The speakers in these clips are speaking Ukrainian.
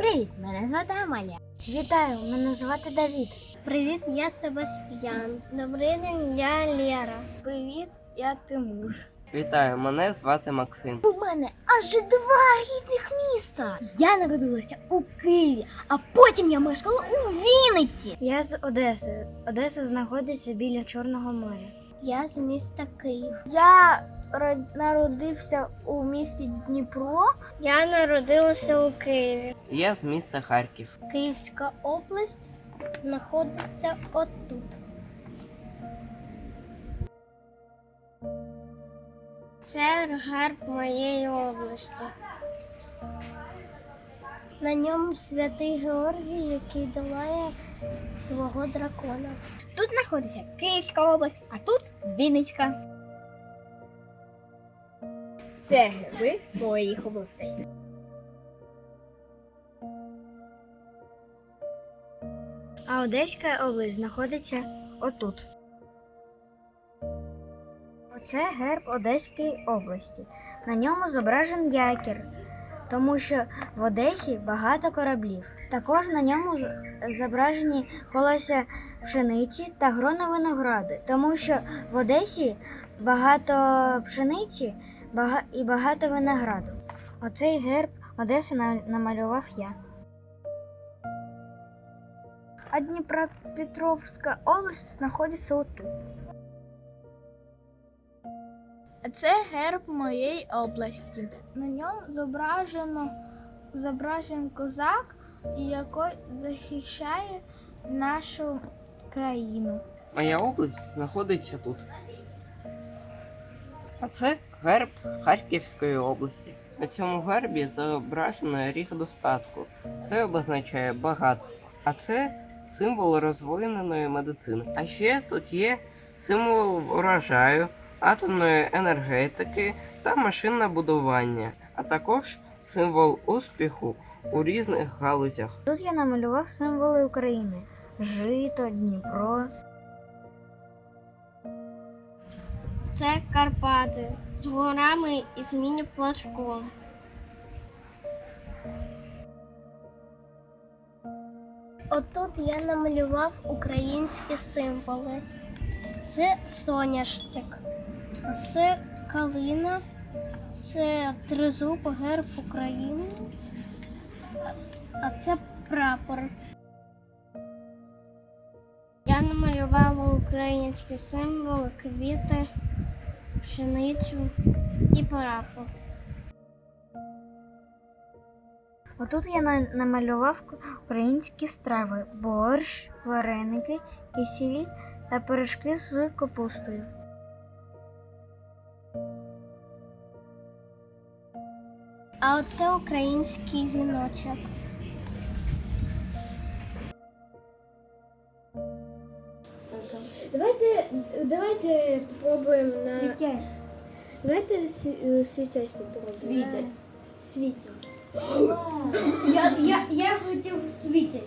Привіт, мене звати Амалія. Вітаю, мене звати Давід. Привіт, я Себастьян. Добрий день, я Лєра. Привіт, я Тимур. Вітаю, мене звати Максим. У мене аж два рідних міста. Я народилася у Києві, а потім я мешкала у Вінниці. Я з Одеси. Одеса знаходиться біля Чорного моря. Я з міста Київ. Я народився у місті Дніпро. Я народилася у Києві. Я з міста Харків. Київська область знаходиться отут. Це герб моєї області. На ньому святий Георгій, який долає свого дракона. Тут знаходиться Київська область, а тут Вінницька. Це герби моїх областей. А Одеська область знаходиться отут. Оце герб Одеської області. На ньому зображен якір, тому що в Одесі багато кораблів. Також на ньому зображені колося пшениці та грона винограду, тому що в Одесі багато пшениці і багато винограду. Оцей герб Одеси намалював я. А Дніпропетровська область знаходиться отут. Це герб моєї області. На ньому зображено зображен козак, який захищає нашу країну. Моя область знаходиться тут. А це герб Харківської області. На цьому гербі зображено ріг достатку. Це обозначає багатство. А це символ розвиненої медицини. А ще тут є символ урожаю, атомної енергетики та машинобудування, а також символ успіху у різних галузях. Тут я намалював символи України: жито, Дніпро. Це Карпати з горами і з міні-плачком. Отут я намалював українські символи. Це соняшник, це калина, це тризуб, герб України, а це прапор. Я намалювала українські символи, квіти, пшеницю і прапор. Отут я намалював українські страви: борщ, вареники, кисіль та пиріжки з капустою. А оце український віночок. Давайте, давайте попробуем на... Світязь. Давайте сви- э, світязь попробуем. Світязь. Світязь. Я, я, я хотів світязь.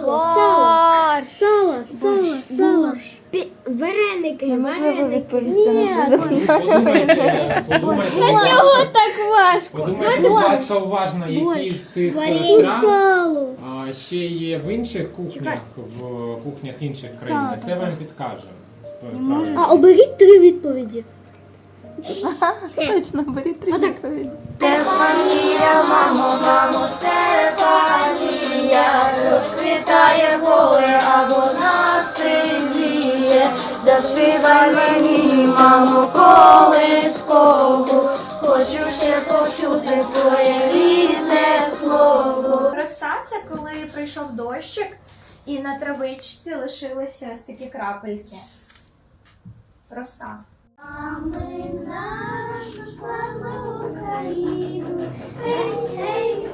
Сало, сало, сало, сало. Пі- Вареники, Неможливо вареники. відповісти на це запитання. Подумайте, подумайте, Чого так важко? подумайте, будь ласка, уважно, які з цих е, І страв сало. А, ще є в інших кухнях, в кухнях інших країн. і Це вам підкаже. А оберіть три відповіді. Точно, беріть три відповіді. Стефанія, мамо, мамо, Стефанія, розквітає поле, а вона сидіє. Заспівай мені, мамо, колискову, хочу ще почути твоє рідне слово. Роса це коли прийшов дощик, і на травичці лишилися ось такі крапельки. Роса. Ми нашу славну Україну, гей, гей,